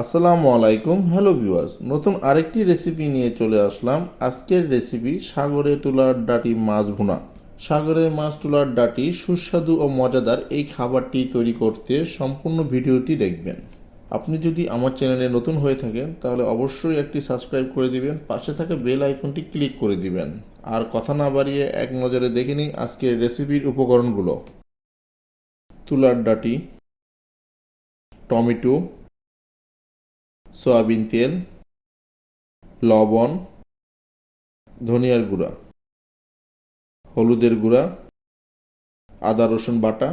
আসসালামু আলাইকুম, hello viewers. নতুন আরেকটি রেসিপি নিয়ে চলে আসলাম। আজকের রেসিপি সাগরে তোলার ডাটি মাছ ভুনা। সাগরের মাছ তোলার ডাটি সুস্বাদু ও মজাদার এই খাবারটি তৈরি করতে সম্পূর্ণ ভিডিওটি দেখবেন। আপনি যদি আমার চ্যানেলে নতুন হয়ে থাকেন, তাহলে অবশ্যই একটি সাবস্ক্রাইব করে দিবেন, পাশে থাকা বেল আইকনটি ক্লিক করে দিবেন। আর কথা না বাড়িয়ে এক নজরে দেখে নিই আজকের রেসিপির উপকরণগুলো। তুলার ডাটি, টমেটো সয়াবিন তেল, লবণ, ধনিয়ার গুঁড়া, হলুদের গুঁড়া, আদা রসুন বাটা,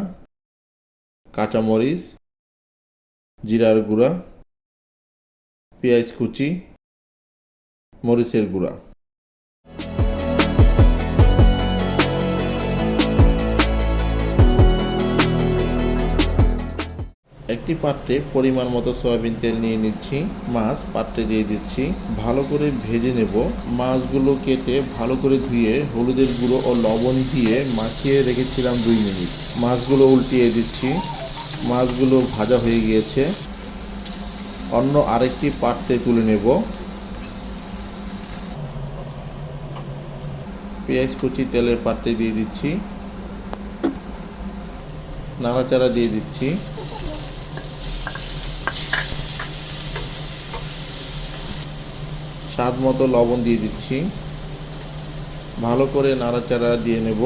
কাঁচামরিচ, জিরার গুঁড়া, পেঁয়াজ কুচি, মরিচের গুঁড়া। একটি পাত্রে পরিমাণ মতো সয়াবিন তেল নিয়ে নিচ্ছি, মাছ পাত্রে দিয়ে দিচ্ছি। ভালো করে ভেজে নেব। মাছগুলো কেটে ভালো করে ধুয়ে হলুদের গুঁড়ো ও লবণ দিয়ে মাখিয়ে রেখেছিলাম দুই মিনিট। মাছগুলো উল্টিয়ে দিচ্ছি। মাছগুলো ভাজা হয়ে গিয়েছে। অন্য আরেকটি পাত্রে তুলে নেব। পেঁয়াজ কুচি তেলের পাত্রে দিয়ে দিচ্ছি। নাড়াচাড়া দিয়ে দিচ্ছি। স্বাদ মতো লবণ দিয়ে দিচ্ছি। ভালো করে নাড়াচাড়া দিয়ে নেব।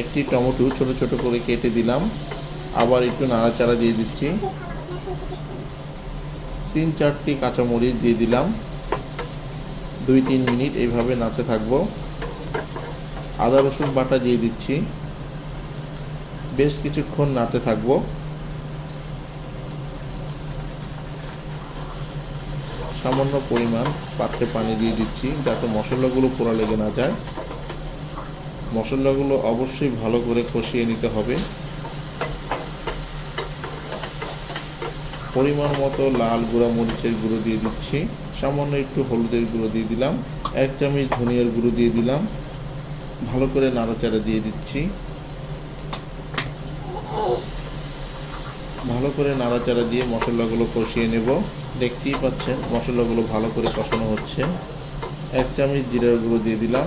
একটি টমেটো ছোট ছোট করে কেটে দিলাম। আবার একটু নাড়াচাড়া দিয়ে দিচ্ছি। তিন চারটি কাঁচামরিচ দিয়ে দিলাম। দুই তিন মিনিট এইভাবে নাড়তে থাকব। আদা রসুন বাটা দিয়ে দিচ্ছি। বেশ কিছুক্ষণ নাড়তে থাকব। সামান্য পরিমাণ পাত্রে পানি দিয়ে দিচ্ছি যাতে মশলাগুলো পোড়া লেগে না যায়। মশলাগুলো অবশ্যই ভালো করে কষিয়ে নিতে হবে। পরিমাণ মতো লাল গুঁড়া, মরিচের গুঁড়ো দিয়ে দিচ্ছি। সামান্য একটু হলুদের গুঁড়ো দিয়ে দিলাম। এক চামচ ধনিয়ার গুঁড়ো দিয়ে দিলাম। ভালো করে নাড়াচাড়া দিয়ে দিচ্ছি। ভালো করে নাড়াচাড়া দিয়ে মশলাগুলো কষিয়ে নেব। দেখতেই পাচ্ছেন মশলাগুলো ভালো করে কষানো হচ্ছে। এক চামচ জিরার গুঁড়ো দিয়ে দিলাম।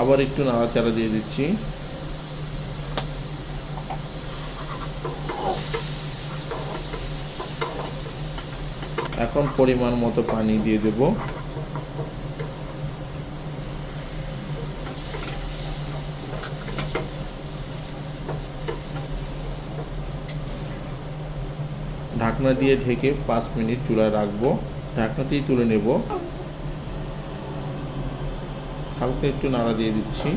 আবার একটু নাড়াচাড়া দিয়ে দিচ্ছি। এখন পরিমাণ মতো পানি দিয়ে দেব। ঢাকনা দিয়ে ঢেকে পাঁচ মিনিট চুলায় রাখব। ঢাকনাটি তুলে নেব। হালকা একটু নাড়া দিয়ে দিচ্ছি।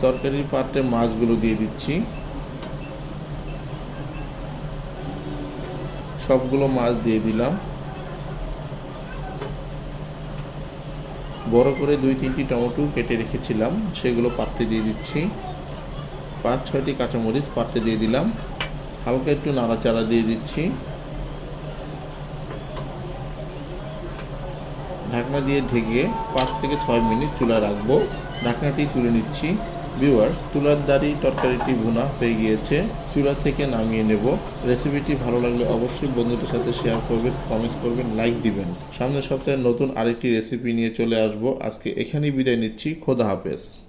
তরকারির পাত্রে মাছগুলো দিয়ে দিচ্ছি। সবগুলো মাছ দিয়ে দিলাম। বড় করে দুই তিনটি টমেটো কেটে রেখেছিলাম, সেগুলো পাত্রে দিয়ে দিচ্ছি। পাঁচ, ছয়টি কাঁচামরিচ পাত্রে দিয়ে দিলাম। হালকা একটু নাড়াচাড়া দিয়ে দিচ্ছি। ঢাকনা দিয়ে ঢেকে পাঁচ থেকে ছয় মিনিট চুলা রাখব। ঢাকনাটি তুলে নিচ্ছি। ভিউয়ার চুলার দাড়ি, তরকারিটি ভুনা হয়ে গিয়েছে। চুলা থেকে নামিয়ে নেব। রেসিপিটি ভালো লাগলে অবশ্যই বন্ধুদের সাথে শেয়ার করবেন কমেন্টস করবেন লাইক দিবেন। সামনের সপ্তাহে নতুন আরেকটি রেসিপি নিয়ে চলে আসব। আজকে এখানেই বিদায় নিচ্ছি। খোদা হাফেজ।